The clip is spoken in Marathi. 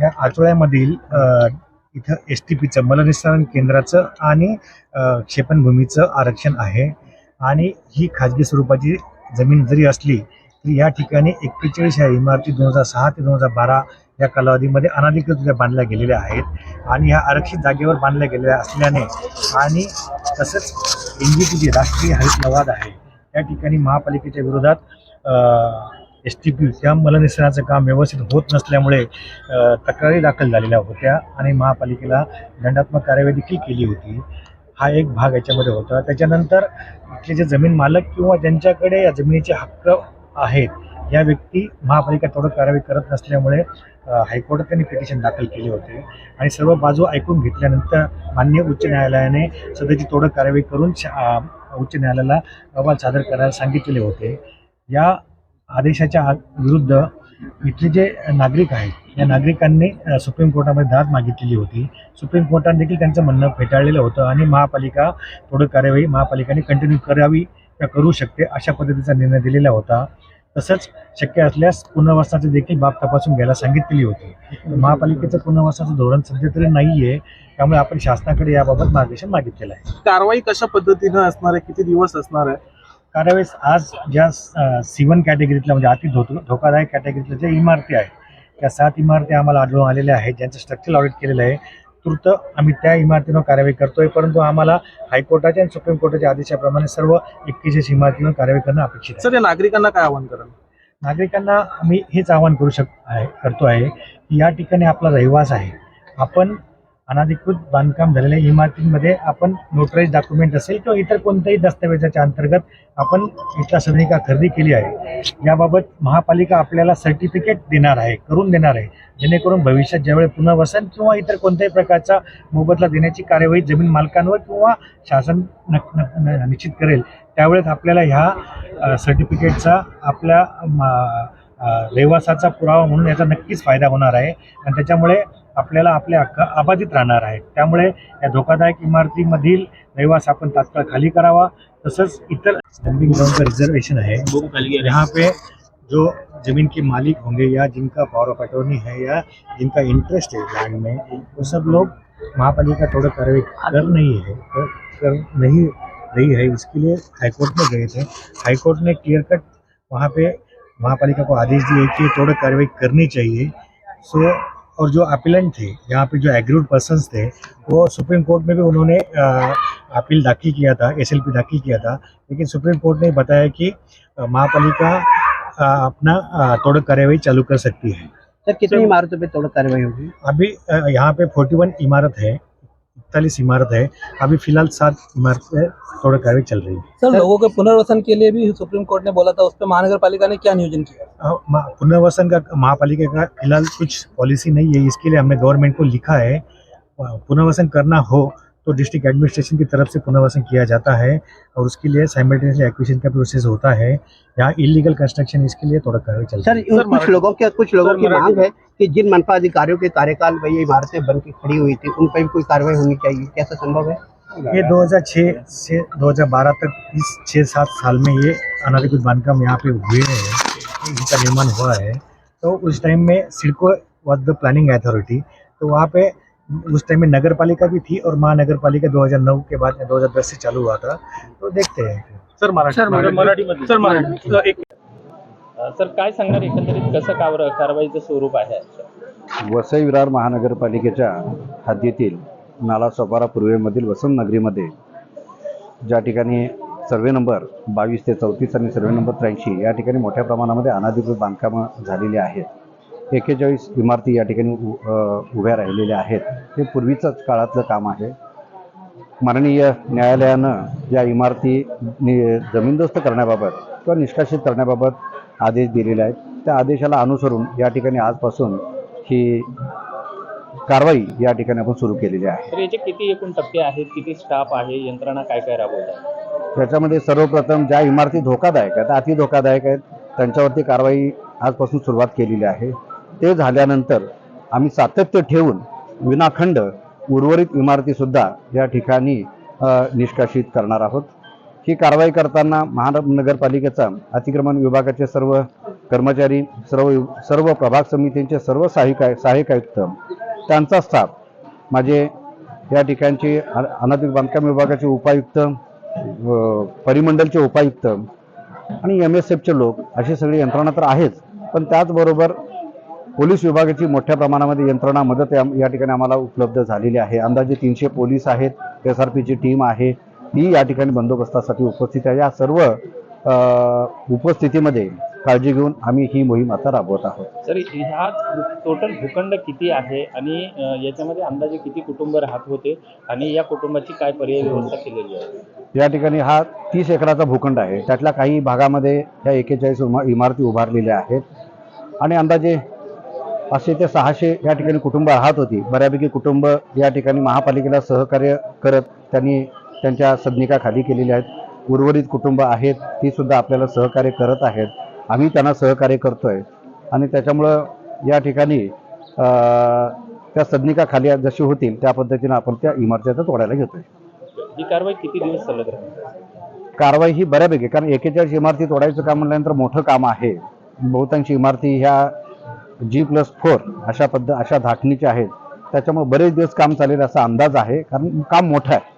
या आठवड्यामधील इथं एस टी पीचं मलनिस्सारण केंद्राचं आणि क्षेपणभूमीचं आरक्षण आहे. आणि ही खाजगी स्वरूपाची जमीन जरी असली तरी या ठिकाणी एक्केचाळीस ह्या इमारती दोन हजार सहा ते दोन हजार बारा या कालावधीमध्ये अनाधिकृतरित्या बांधल्या गेलेल्या आहेत. आणि ह्या आरक्षित जागेवर बांधल्या गेलेल्या असल्याने आणि तसंच एन जी टी जी राष्ट्रीय हरित लवाद आहे त्या ठिकाणी महापालिकेच्या विरोधात एस टी पी त्या मलनिर्सरणाचं काम व्यवस्थित होत नसल्यामुळे तक्रारी दाखल झालेल्या होत्या आणि महापालिकेला दंडात्मक कार्यवाही देखील केली होती. हा एक भाग याच्यामध्ये होता. त्याच्यानंतर इथले जे जमीन मालक किंवा ज्यांच्याकडे या जमिनीचे हक्क आहेत या व्यक्ती महापालिका थोडं कारवाई करत नसल्यामुळे हायकोर्टात त्यांनी पिटिशन दाखल केले होते. आणि सर्व बाजू ऐकून घेतल्यानंतर मान्य उच्च न्यायालयाने सध्याची थोडं कारवाई करून उच्च न्यायालयाला अहवाल सादर करायला सांगितलेले होते. या आदेशाच्या विरुद्ध इथले जे नागरिक आहेत या नागरिकांनी सुप्रीम कोर्टामध्ये दाद मागितलेली होती. सुप्रीम कोर्टाने देखील त्यांचं म्हणणं फेटाळलेलं होतं आणि महापालिका थोडं कार्यवाही महापालिकाने कंटिन्यू करावी किंवा करू शकते अशा पद्धतीचा निर्णय दिलेला होता. तसंच शक्य असल्यास पुनर्वसनाची देखील बाब तपासून घ्यायला सांगितलेली होती. महापालिकेचं पुनर्वसनाचं धोरण सध्या तरी नाही आहे त्यामुळे आपण शासनाकडे याबाबत मार्गदर्शन मागितलेलं आहे. कारवाई कशा पद्धतीनं असणार आहे? किती दिवस असणार आहे? कारवाई आज ज्या सी वन कॅटेगरीतल्या म्हणजे अति धो धोकादायक कॅटेगरीतल्या ज्या इमारती आहेत त्या सात इमारती आम्हाला आढळून आलेल्या आहेत ज्यांचं स्ट्रक्चरल ऑडिट केलेलं आहे तूर्त आम्ही त्या इमारतींवर कारवाई करतोय परंतु आम्हाला हायकोर्टाच्या आणि सुप्रीम कोर्टाच्या आदेशाप्रमाणे सर्व एक्केचाळीस इमारतींवर कारवाई करणं अपेक्षित आहे. सर या नागरिकांना काय आव्हान कराल? नागरिकांना आम्ही हेच आवाहन करू शक आहे करतो आहे की या ठिकाणी आपला रहिवास आहे. आपण अनाधिकृत बांधकाम झालेल्या इमारतींमध्ये आपण नोटराईज डॉक्युमेंट असेल किंवा इतर कोणत्याही दस्तावेजाच्या अंतर्गत आपण इथला सदनिका खरेदी केली आहे. याबाबत महापालिका आपल्याला सर्टिफिकेट देणार आहे करून देणार आहे. जेणेकरून भविष्यात ज्यावेळी पुनर्वसन किंवा इतर कोणत्याही प्रकारचा मोबदला देण्याची कार्यवाही जमीन मालकांवर किंवा शासन नक- न- निश्चित करेल त्यावेळेस आपल्याला ह्या सर्टिफिकेटचा आपल्या रहिवासाचा पुरावा म्हणून याचा नक्कीच फायदा होणार आहे. आणि त्याच्यामुळे आपल्याला आपले हक्क अबाधित राहणार आहेत त्यामुळे या धोकादायक इमारतीमधील रहिवास आपण तात्काळ खाली करावा. तसंच इतर डंपिंग ग्राउंड का रिजर्वेशन है यहाँ पे जो जमीन के मालिक होंगे या जिनका पावर ऑफ अटॉर्नी है या जिनका इंटरेस्ट है लैंड में वो सब लोग महापालिका थोड़ा कार्रवाई कर नहीं है कर, कर नहीं रही है। इसके लिए हाईकोर्ट में गए थे। हाईकोर्ट ने क्लियर कट वहाँ पे महापालिका को आदेश दिए कि थोड़ा कार्रवाई करनी चाहिए। सो और जो अपीलेंट थे यहाँ पे जो एग्रीड पर्सन थे वो सुप्रीम कोर्ट में भी उन्होंने अपील दाखिल किया था एसएलपी दाखिल किया था। लेकिन सुप्रीम कोर्ट ने बताया कि महापालिका अपना अ, तोड़ कार्यवाही चालू कर सकती है। सर कितनी इमारतों पे तोड़ कार्रवाई होगी? अभी यहाँ पे 41 इमारत है। इकतालीस इमारत है अभी फ़िलहाल सात इमारत है थोड़ा कार्रवाई चल रही है। सर लोगों के पुनर्वसन के लिए भी सुप्रीम कोर्ट ने बोला था उस पर महानगर पालिका ने क्या नियोजन किया? पुनर्वसन का महापालिका का फ़िलहाल कुछ पॉलिसी नहीं है इसके लिए हमने गवर्नमेंट को लिखा है पुनर्वसन करना हो तो डिस्ट्रिक्ट एडमिनिस्ट्रेशन की तरफ़ से पुनर्वसन किया जाता है और उसके लिए साइमल्टेनियसली एक्विजिशन का प्रोसेस होता है। यहाँ इलीगल कंस्ट्रक्शन इसके लिए थोड़ा कार्रवाई चल सर है। इन कुछ लोगों के कुछ लोगों की मांग है कि जिन मनपा अधिकारियों के कार्यकाल में ये इमारतें बन के खड़ी हुई थी उन पर भी कोई कार्रवाई होनी चाहिए? कैसा संभव है? ये 2006 से 2012 तक इस छः सात साल में ये अनाधिकृत बांधकाम यहाँ पे हुए हैं इनका निर्माण हुआ है। तो उस टाइम में CIDCO was the planning authority तो वहाँ पे उस टाइम में नगर पालिका भी थी और महानगर पालिका 2009 के बाद में 2010 से चालू हुआ था। तो देखते हैं। सर मराठी सर, मराठी- मराठीमध्ये सर मराठी सर, एक सर काय सांगणार एकंदरीत कसं कार कारवाईचं स्वरूप आहे? वसई विरार महानगरपालिकेच्या हद्दीतील नाला सोपारा पूर्वेमधील वसंत नगरीमध्ये ज्या ठिकाणी सर्वे नंबर बावीस ते चौतीस आणि सर्वे नंबर त्र्याऐंशी या ठिकाणी मोठ्या प्रमाणामध्ये अनाधिकृत बांधकामं झालेली आहेत. एक्केचाळीस इमारती या ठिकाणी उभ्या राहिलेल्या आहेत. हे पूर्वीचंच काळातलं काम आहे. माननीय न्यायालयानं या इमारती नि जमीनदोस्त करण्याबाबत किंवा निष्कासित करण्याबाबत आदेश दिलेले आहेत. त्या आदेशाला अनुसरून या ठिकाणी आजपासून ही कारवाई या ठिकाणी आपण सुरू केलेली आहे. याचे किती एकूण टप्पे आहेत? किती स्टाफ आहे? यंत्रणा काय काय राबवत आहे? त्याच्यामध्ये सर्वप्रथम ज्या इमारती धोकादायक आहेत अति धोकादायक आहेत त्यांच्यावरती कारवाई आजपासून सुरुवात केलेली आहे. ते झाल्यानंतर आम्ही सातत्य ठेवून विनाखंड उर्वरित इमारतीसुद्धा या ठिकाणी निष्कासित करणार आहोत. ही कारवाई करताना महानगरपालिकेचा अतिक्रमण विभागाचे सर्व कर्मचारी सर्व सर्व प्रभाग समितींचे सर्व सहाय्यक आय- सहाय्यक आयुक्त त्यांचा स्टाफ माझे या ठिकाणचे अनाधिक बांधकाम विभागाचे उपायुक्त परिमंडलचे उपायुक्त आणि एम एस एफचे लोक अशी सगळी यंत्रणा तर आहेच पण त्याचबरोबर पोलीस विभागाची मोठ्या प्रमाणामध्ये यंत्रणा मदत या ठिकाणी आम्हाला उपलब्ध झालेली आहे. अंदाजे तीनशे पोलीस आहेत एस आर पीची टीम आहे. ती या ठिकाणी बंदोबस्तासाठी उपस्थित आहे. या सर्व उपस्थितीमध्ये काळजी घेऊन आम्ही ही मोहीम आता राबवत आहोत. सर ह्या टोटल भूखंड किती आहे आणि याच्यामध्ये अंदाजे किती कुटुंब राहत होते आणि या कुटुंबाची काय पर्याय व्यवस्था केलेली आहे? या ठिकाणी हा तीस एकराचा भूखंड आहे. त्यातल्या काही भागामध्ये ह्या एकेचाळीस इमारती उभारलेल्या आहेत. आणि अंदाजे पाचशे ते सहाशे या ठिकाणी कुटुंब राहत होती. बऱ्यापैकी कुटुंब या ठिकाणी महापालिकेला सहकार्य करत त्यांनी त्यांच्या सदनिका खाली केलेल्या आहेत. उर्वरित कुटुंब आहेत ती सुद्धा आपल्याला सहकार्य करत आहेत. आम्ही त्यांना सहकार्य करतोय. आणि त्याच्यामुळं या ठिकाणी त्या सदनिका खाली जशी होतील त्या पद्धतीनं आपण त्या इमारती आता तोडायला घेतोय. ही कारवाई किती दिवस सलग राहील? कारवाई ही बऱ्यापैकी कारण एकेचाळीस इमारती तोडायचं काम म्हटल्यानंतर मोठं काम आहे. बहुतांशी इमारती ह्या जी प्लस फोर अशा पद्ध अशा धाटणीच्या आहेत. त्याच्यामुळे बरेच दिवस काम चालेल असा अंदाज आहे. कारण काम मोठं आहे.